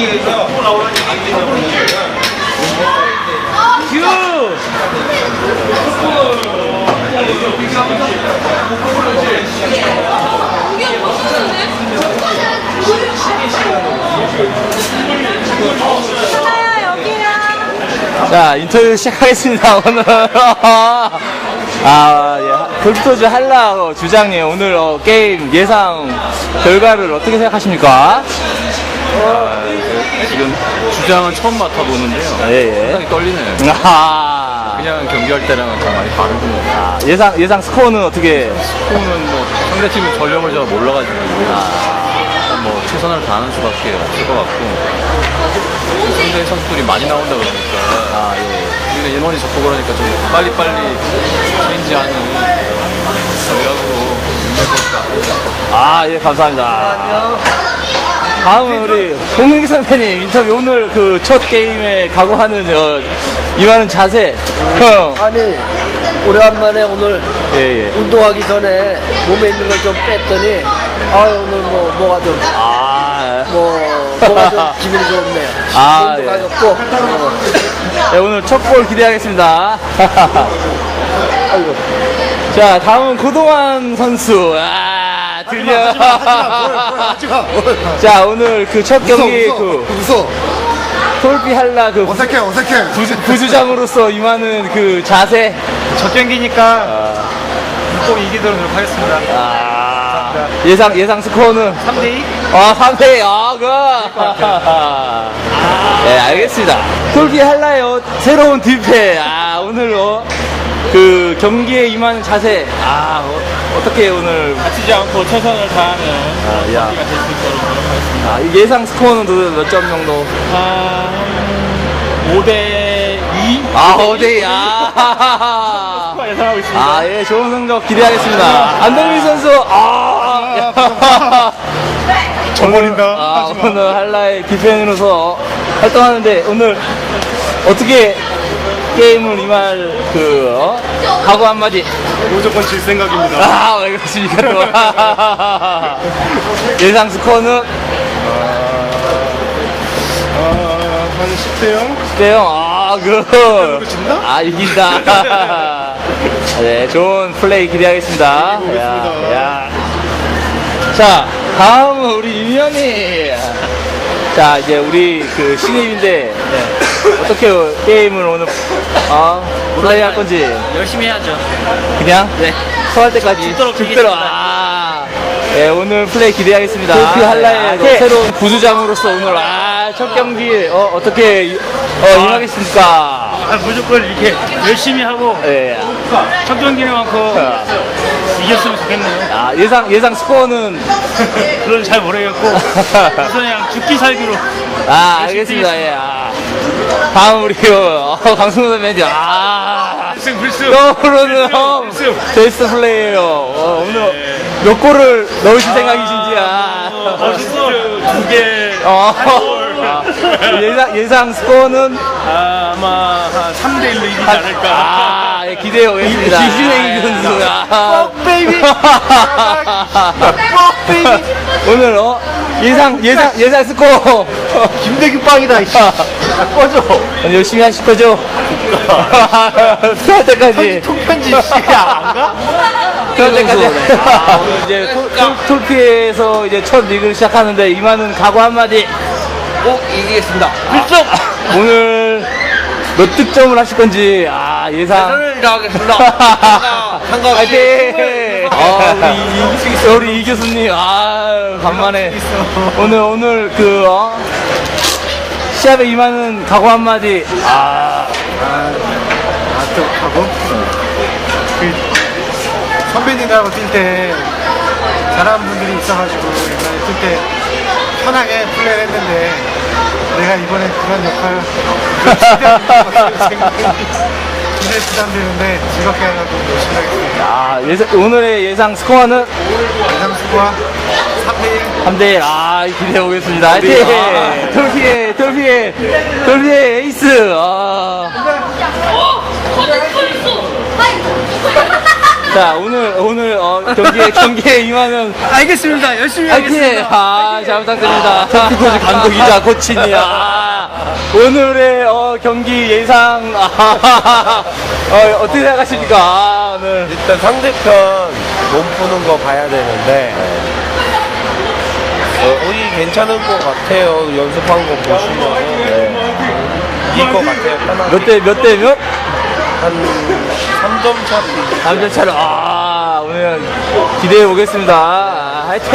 큐! 하나야 여기야. 자, 인터뷰 시작하겠습니다, 오늘. 아, 예. 골프토즈 한라 주장님, 오늘 어, 게임 예상 결과를 어떻게 생각하십니까? 지금 주장은 처음 맡아보는데요. 예, 예. 상당히 떨리네요. 아, 그냥 경기할 때랑은 좀 많이 같아요. 아, 예상, 예상 스코어는 어떻게? 스코어는 뭐 상대팀의 전력을 제가 몰라가지고 일단 뭐 최선을 다하는 수밖에 없을 것 같고 상대 선수들이 많이 나온다 그러니까 아, 예. 우리가 인원이 적고 그러니까 좀 빨리빨리 체인지하는 전략으로 임할 것 같아요. 아, 예, 감사합니다. 다음은 우리 홍민기 선배님 인터뷰 오늘 그 첫 게임에 각오하는 어, 임하는 자세. 형. 아니 오래간만에 오늘 예, 예. 운동하기 전에 몸에 있는 걸 좀 뺐더니 아 오늘 뭐 뭐가 좀 아, 뭐 뭐가 좀 기분이 좋네요. 아, 몸도 예. 가볍고 어, 네, 오늘 첫 골 기대하겠습니다. 아이고 자, 다음은 고동환 선수. 아, 드디어. 자, 오늘 그 첫 경기 그 웃어 톨비 할라 그 어색해 어색해 부주, 부주장으로서 임하는 그 자세. 첫 경기니까 꼭 이기도록 노력하겠습니다. 아, 예상, 예상 스코어는 3대2? 아, 3대, 아, 그. 네, 알겠습니다. 톨비 할라의 어, 새로운 뒷패. 아, 오늘, 어, 그, 경기에 임하는 자세. 아, 어, 떻게 오늘. 다치지 않고 최선을 다하는 아, 야. 경기가 될 수 있도록 노력하겠습니다. 아, 이 예상 스코어는 몇 점 정도? 한 5대 2? 아, 어디, 아. 예상하고 있습니다. 아, 예, 좋은 성적 기대하겠습니다. 안동민 선수, 아. 저버린다 아, 오늘 한라의 디펜으로서 활동하는데 오늘 어떻게 게임을 임할 그 어? 각오 한마디. 무조건 질 생각입니다. 아왜 그러십니까 또? 예상 스코어는? 아 한 10대 0 네요? 아그 진다? 아 이긴다. 네 좋은 플레이 기대하겠습니다. 야, 야. 자 다음은 우리 윤현이 자 이제 우리 그 신입인데 어떻게 게임을 오늘 아 플레이 할 건지. 열심히 해야죠. 그냥? 네. 서할 때까지 죽도록 죽도록 아 네, 오늘 플레이 기대하겠습니다. 골프 한라의 그 새로운 부주장으로서 오늘 아, 첫 경기 어, 어떻게 어, 임하겠습니까? 아, 무조건 이렇게 열심히 하고 예. 첫 경기만큼 아, 이겼으면 좋겠네요. 아, 예상 예상 스코어는 그건 잘 모르겠고 우선 그냥 죽기 살기로 아 알겠습니다. 예. 아. 다음 우리 그, 어, 강승호 선배님 아 불승 불승 떠오르는 형 필승. 베스트 플레이예요. 어, 오늘 몇 골을 넣으실 생각이신지 아. 멋있어 두개 어. 아, 예상 예상 스코어는 아, 아마 한 3대 1로 이기지 않을까. 아, 예, 기대해 보겠습니다. 기신의 선수야. 베이비. 오늘 어 예상 예상 예상 스코어 김대규 빵이다 이씨 꺼져. 오늘 열심히 하실 거죠? 수할 때까지. 통편지 씨야 안 가? 수할 때까지. 아, 오늘 이제 톨- 톨- 톨피에서 이제 첫 리그를 시작하는데 이만은 각오 한마디. 꼭 이기겠습니다. 필승. 오늘 몇 득점을 하실 건지 아 예상. 최선을 다하겠습니다. 한가 화이팅! 아, 우리 이, 우리 이 교수님, 아, 간만에. 오늘, 오늘 그, 어? 시합에 임하는 각오 한마디. 아, 하고 선배님들하고 뛸 때 잘하는 분들이 있어가지고 옛날에 뛸때 편하게 플레이를 했는데 내가 이번에 그런 역할 기대 부담되는데 즐겁게 하려고 열심히 하겠습니다 아, 예상, 오늘의 예상 스코어는 예상 스코어 3대1 3대1. 아, 기대해 보겠습니다. 화이팅! 아. 돌피의, 돌피의, 돌피의 에이스. 아. 자, 오늘, 오늘, 어, 경기에 경기에 임하면 알겠습니다. 열심히 화이팅! 하겠습니다. 아, 잘 부탁드립니다. 토끼코즈 감독이자 코치님. 아, 오늘의 어, 경기 예상 아, 어, 어떻게 생각하십니까? 아, 오늘 일단 상대편 몸 푸는 거 봐야 되는데 어, 우리 괜찮을 것 같아요. 연습한 거 보시면 네. 이길 것 같아요. 편하게 몇 대 몇 대 몇? 한 3점 차. 남자 차로 아 오늘 기대해 보겠습니다. 아, 화이팅!